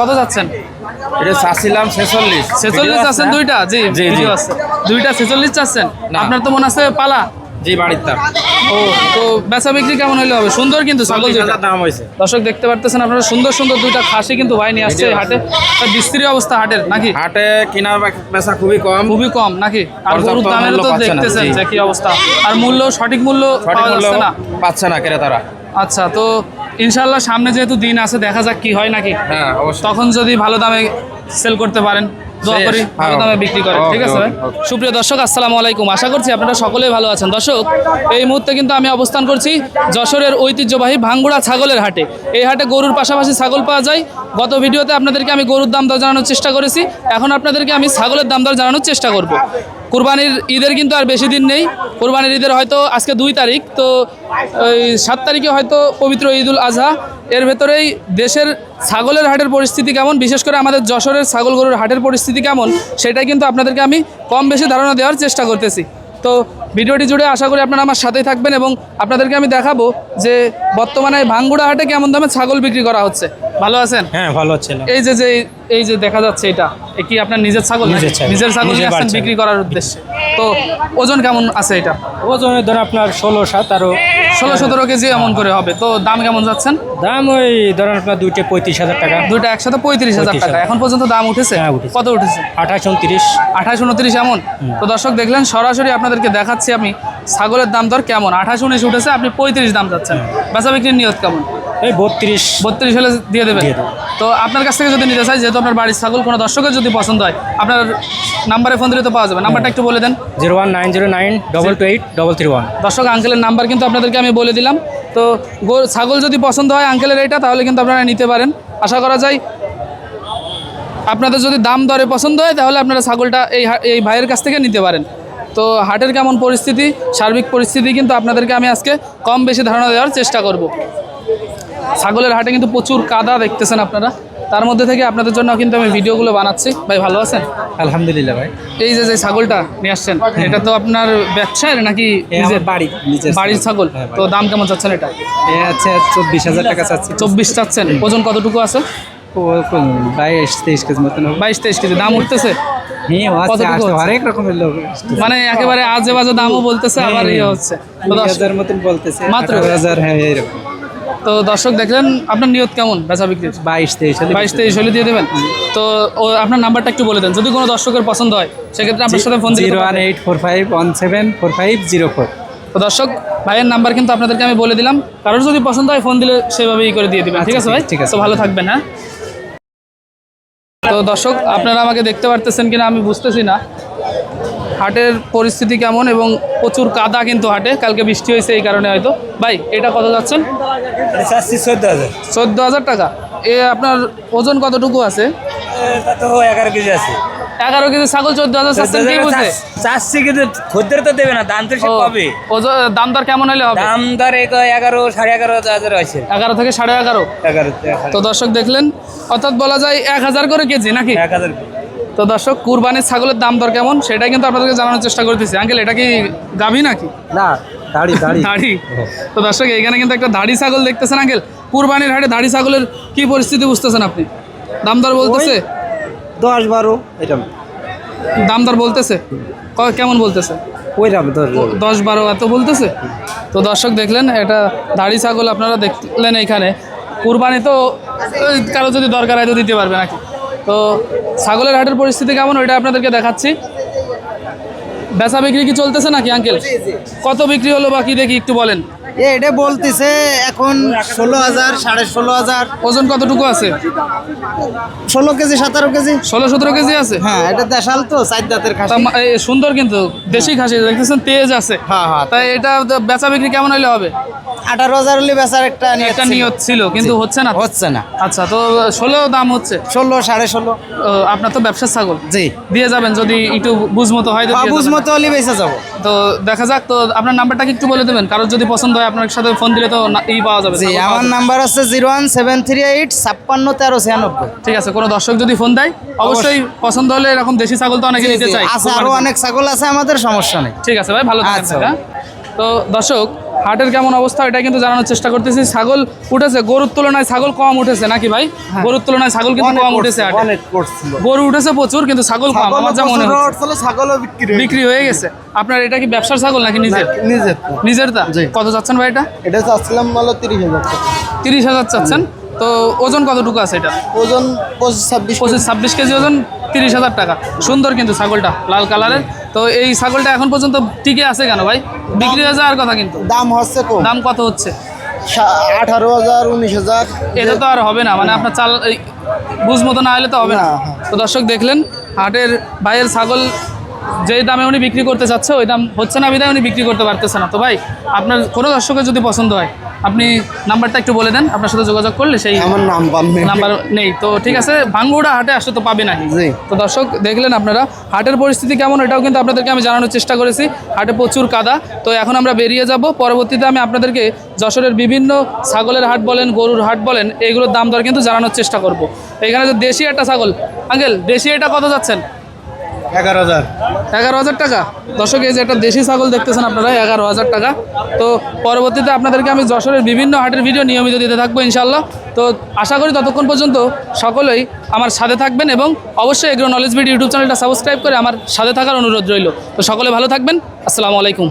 কত যাচ্ছেন? এটা চাচ্ছিলাম ছেচল্লিশ। ছেচল্লিশ চাচ্ছেন দুইটা? জি জি, জি। আছে। দুইটা ছেচল্লিশ চাচ্ছেন? আপনার তো মনে আছে পালা? জি বাড়ির তার ও তো বেচা বিক্রি কেমন হইলে হবে? সুন্দর কিন্তু ছাগল দাম হয়েছে। দর্শক দেখতে পারতেছেন আপনারা সুন্দর সুন্দর দুইটা খাসি কিন্তু ভাই নিয়ে আসছে হাটে। অবস্থা হাটের নাকি? হাটে কেনার বেচা খুবই কম। খুবই কম নাকি? আর গরুর মূল্য তো দেখতেছেন যে কি অবস্থা। আর মূল্য সঠিক মূল্য পাওয়া যাচ্ছে না। পাচ্ছে না ক্রেতারা। আচ্ছা তো ইনশাল্লাহ সামনে যেহেতু দিন আছে দেখা যাক কি হয় নাকি। হ্যাঁ অবশ্যই। তখন যদি ভালো দামে সেল করতে পারেন দোয়া করি ভালো হ্যাঁ, দামে বিক্রি করেন ঠিক আছে। সুপ্রিয় দর্শক আসসালামু আলাইকুম। আশা করছি আপনারা সকলেই ভালো আছেন। দর্শক এই মুহূর্তে কিন্তু আমি অবস্থান করছি যশোরের ঐতিহ্যবাহী ভাঙ্গুড়া ছাগলের হাটে। এই হাটে গরুর পাশাপাশি ছাগল পাওয়া যায়। গত ভিডিওতে আপনাদেরকে আমি গরুর দাম দর জানানোর চেষ্টা করেছি। এখন আপনাদেরকে আমি ছাগলের দাম দর জানানোর চেষ্টা করব। কুরবানির ঈদের কিন্তু আর বেশি দিন নেই। কুরবানির ঈদের হয়তো আজকে দুই তারিখ, তো ওই সাত তারিখে হয়তো পবিত্র ঈদুল আজহা। এর ভেতরেই দেশের ছাগলের হাটের পরিস্থিতি কেমন? বিশেষ করে আমাদের যশোরের ছাগল গরুর হাটের পরিস্থিতি কেমন? সেটাই কিন্তু আপনাদেরকে আমি কম বেশি ধারণা দেওয়ার চেষ্টা করতেছি। তো ভিডিওটি জুড়ে আশা করি আপনারা আমার সাথেই থাকবেন এবং আপনাদেরকে আমি দেখাবো যে বর্তমানে ভাঙ্গুড়া হাটে কেমন দামে ছাগল বিক্রি করা হচ্ছে। ভালো আছেন? হ্যাঁ ভালো আছেন এই যে যে এই যে দেখা যাচ্ছে এটা এ কি আপনার নিজের ছাগল? নিজের ছাগল। নিয়ে আসছেন বিক্রি করার উদ্দেশ্যে। তো ওজন কেমন আছে এটা? ওজনের ধর আপনার ষোলো সাত আরও। ষোলো সতেরো কেজি এমন করে হবে। তো দাম কেমন যাচ্ছেন? দাম ওই ধরেন আপনার দুইটা পঁয়ত্রিশ হাজার টাকা। দুইটা একসাথে পঁয়ত্রিশ হাজার টাকা। এখন পর্যন্ত দাম উঠেছে? হ্যাঁ, উঠেছে। কত উঠেছে? আঠাশ উনত্রিশ। আঠাশ উনত্রিশ এমন? তো দর্শক দেখলেন সরাসরি আপনাদেরকে দেখাচ্ছি আমি ছাগলের দাম দর কেমন। আঠাশ উনিশ উঠেছে আপনি পঁয়ত্রিশ দাম যাচ্ছেন। বেচা বিক্রির নিয়ত কেমন? এই বত্রিশ। বত্রিশ হলে দিয়ে দেবেন? তো আপনার কাছ থেকে যদি নিতে চাই যেহেতু আপনার বাড়ির ছাগল কোনো দর্শকের যদি পছন্দ হয় আপনার নাম্বারে ফোন দিলে তো পাওয়া যাবে। নাম্বারটা একটু বলে দেন। Zero one nine zero nine double two eight double three one. দর্শক আঙ্কেলের নাম্বার কিন্তু আপনাদেরকে আমি বলে দিলাম। তো গো- ছাগল যদি পছন্দ হয় আঙ্কেলের এটা তাহলে কিন্তু আপনারা নিতে পারেন। আশা করা যায় আপনাদের যদি দাম দরে পছন্দ হয় তাহলে আপনারা ছাগলটা এই হা- এই ভাইয়ের কাছ থেকে নিতে পারেন। তো হাটের কেমন পরিস্থিতি সার্বিক পরিস্থিতি কিন্তু আপনাদেরকে আমি আজকে কম বেশি ধারণা দেওয়ার চেষ্টা করব। ছাগলের হাটে কিন্তু প্রচুর কাদা দেখতেছেন আপনারা। তার মধ্যে থেকে আপনাদের জন্য কিন্তু আমি ভিডিওগুলো বানাচ্ছি। ভাই ভালো আছেন? আলহামদুলিল্লাহ ভাই। এই যে যে ছাগলটা নিয়ে আসছেন এটা তো আপনার ব্যবসায়ের নাকি বাড়ি বাড়ির ছাগল। হ্যাঁ, তো দাম কেমন চাচ্ছেন এটা? আছে চব্বিশ হাজার টাকা চাচ্ছি। চব্বিশ চাচ্ছেন। ওজন কতটুকু আছে? বাইশ তেইশ কেজি মতন বাইশ তেইশ কেজি। দাম উঠতেছে? হ্যাঁ রকমের লোক মানে একেবারে আজে বাজে দামও বলতেছে আবার ইয়ে হচ্ছে। মতন বলতেছে মাত্র? হাজার হ্যাঁ এইরকম তো দর্শক দেখলেন আপনার নিয়ত কেমন বেচা বিক্রির? বাইশ তেইশ বাইশ তেইশ হলে দিয়ে দেবেন। তো ও আপনার নাম্বারটা একটু বলে দেন। যদি কোনো দর্শকের পছন্দ হয় সেক্ষেত্রে আপনার সাথে phone zero one eight four five one seven four five zero four. তো দর্শক ভাইয়ের নাম্বার কিন্তু আপনাদেরকে আমি বলে দিলাম। কারোর যদি পছন্দ হয় ফোন দিলে সেভাবেই করে দিয়ে দিবেন। ঠিক আছে ভাই? আচ্ছা, ঠিক আছে। ভালো থাকবেন হ্যাঁ? তো দর্শক আপনারা আমাকে দেখতে পারতেছেন কিনা আমি বুঝতেছি না। হাটের পরিস্থিতি কেমন এবং প্রচুর কাদা কিন্তু হাটে। কালকে বৃষ্টি হয়েছে এই কারণে হয়তো। ভাই এটা কত যাচ্ছেন? চোদ্দ হাজার। টাকা। এ আপনার ওজন কতটুকু আছে? এগারো কেজি আছে। এগারো কেজি ছাগল চোদ্দ হাজার চাচ্ছেন কি বুঝে? চাচ্ছি কিন্তু খদ্দের তো দেবে না দাম তো সে ওজন দাম দর কেমন হলে হবে? দাম ধর এগারো সাড়ে এগারো হাজার আছে এগারো থেকে সাড়ে এগারো। এগারো তো দর্শক দেখলেন অর্থাৎ বলা যায় এক হাজার করে কেজি নাকি? এক হাজার তো দর্শক কুরবানির ছাগলের দাম দর কেমন? সেটাই কিন্তু আপনাদেরকে জানানোর চেষ্টা করতেছি। আঙ্কেল এটা কি গাভী নাকি? না দাড়ি দাড়ি। দাড়ি। তো দর্শক এখানে কিন্তু একটা দাড়ি ছাগল দেখতেছেন আঙ্কেল। কুরবানির হাটে দাড়ি ছাগলের কি পরিস্থিতি বুঝতেছেন আপনি? দাম দর বলতেছে? দশ বারো এটা দাম দর বলতেছে? কেমন বলতেছে? ওই দশ বারো। এত বলতেছে? তো দর্শক দেখলেন এটা দাড়ি ছাগল আপনারা দেখলেন এখানে কুরবানি তো কারও যদি দরকার হয় তো দিতে পারবে নাকি? তো ছাগলের হাটের পরিস্থিতি কেমন? ওইটা আপনাদেরকে দেখাচ্ছি। বেচা বিক্রি কি চলতেছে নাকি আঙ্কেল? কত বিক্রি হলো বাকি দেখি একটু বলেন। এটা বলতেছে এখন ষোলো হাজার সাড়ে ষোলো হাজার। ওজন কতটুকু আছে? ষোলো কেজি সতেরো কেজি। ষোলো সতেরো কেজি আছে? হ্যাঁ এটা দেশাল তো চার দাঁতের খাসি। সুন্দর কিন্তু দেশি খাসি দেখতেছেন তেজ আছে। হ্যাঁ হ্যাঁ। তাই এটা বেচা বিক্রি কেমন হলে হবে? আঠারো হাজার হলে বেচার একটা একটা। নিয়ত ছিল কিন্তু হচ্ছে না হচ্ছে না। আচ্ছা তো ষোলো দাম হচ্ছে? ষোলো সাড়ে ষোলো। আপনার তো ব্যবসার ছাগল। জি। দিয়ে যাবেন যদি একটু বুঝ মতো হয় তো দিয়ে বুঝ যাবেন। মতো হলে বেঁচে যাব। তো দেখা যাক তো আপনার নাম্বারটা কি একটু বলে দেবেন? কারোর যদি পছন্দ হয় আপনার সাথে ফোন দিলে তো না- ই পাওয়া যাবে জি আমার নাম্বার আছে zero one seven three eight ছাপ্পান্ন তেরো ছিয়ানব্বই। ঠিক আছে কোনো দর্শক যদি ফোন দেয় অবশ্যই পছন্দ হলে এরকম দেশি ছাগল তো অনেকে নিতে চাই আরও অনেক ছাগল আছে আমাদের সমস্যা নেই। ঠিক আছে ভাই ভালো আচ্ছা। হ্যাঁ? তো দর্শক হাটের কেমন অবস্থা এটা কিন্তু জানানোর চেষ্টা করতেছি। ছাগল উঠেছে গরুর তুলনায় ছাগল কম উঠেছে নাকি ভাই? গরুর তুলনায় ছাগল কিন্তু কম উঠেছে গরু উঠেছে প্রচুর কিন্তু ছাগল কম। আমার যা মনে ছাগলও বিক্রি হয়ে গেছে। আপনার এটা কি ব্যবসার ছাগল নাকি নিজের? নিজের নিজের তা? কত চাচ্ছেন ভাই এটা? এটা চাচ্ছিলাম হলো তিরিশ হাজার তিরিশ হাজার চাচ্ছেন? তো ওজন কতটুকু আছে এটা? ওজন পঁচিশ ছাব্বিশ পঁচিশ ছাব্বিশ কেজি ওজন তিরিশ হাজার টাকা। সুন্দর কিন্তু ছাগলটা লাল কালারের। তো এই ছাগলটা এখন পর্যন্ত টিকে আছে কেন ভাই? বিক্রি হয়ে যাওয়ার কথা কিন্তু। দাম হচ্ছে দাম কত হচ্ছে? আঠারো হাজার উনিশ হাজার। এটা তো আর হবে না মানে আপনার চাল এই বুঝ মতো না হলে তো হবে না। তো দর্শক দেখলেন হাটের ভাইয়ের ছাগল যেই দামে উনি বিক্রি করতে চাচ্ছে ওই দাম হচ্ছে না বিদায় উনি বিক্রি করতে পারতেছে না। তো ভাই আপনার কোনো দর্শকের যদি পছন্দ হয় আপনি নাম্বারটা একটু বলে দেন আপনার সাথে যোগাযোগ করলে সেই আমার নাম নাম্বার নেই। তো ঠিক আছে ভাঙ্গুড়া হাটে আসলে তো পাবে জি। তো দর্শক দেখলেন আপনারা হাটের পরিস্থিতি কেমন এটাও কিন্তু আপনাদেরকে আমি জানানোর চেষ্টা করেছি। হাটে প্রচুর কাদা। তো এখন আমরা বেরিয়ে যাব। পরবর্তীতে আমি আপনাদেরকে যশোরের বিভিন্ন ছাগলের হাট বলেন গরুর হাট বলেন এইগুলোর দাম দর কিন্তু জানানোর চেষ্টা করব। এখানে যে দেশি একটা ছাগল আঙ্কেল দেশি এটা কত যাচ্ছেন? এগারো হাজার। এগারো হাজার টাকা। দর্শক, এই যে একটা দেশি ছাগল দেখতেছেন আপনারা, এগারো হাজার টাকা। তো পরবর্তীতে আপনাদেরকে আমি যশোরের বিভিন্ন হাটের ভিডিও নিয়মিত দিতে থাকব ইনশাল্লাহ তো আশা করি ততক্ষণ পর্যন্ত সকলেই আমার সাথে থাকবেন এবং অবশ্যই এগ্রো নলেজ ভিডিও ইউটিউব চ্যানেলটা সাবস্ক্রাইব করে আমার সাথে থাকার অনুরোধ রইল। তো সকলে ভালো থাকবেন। আসসালামু আলাইকুম।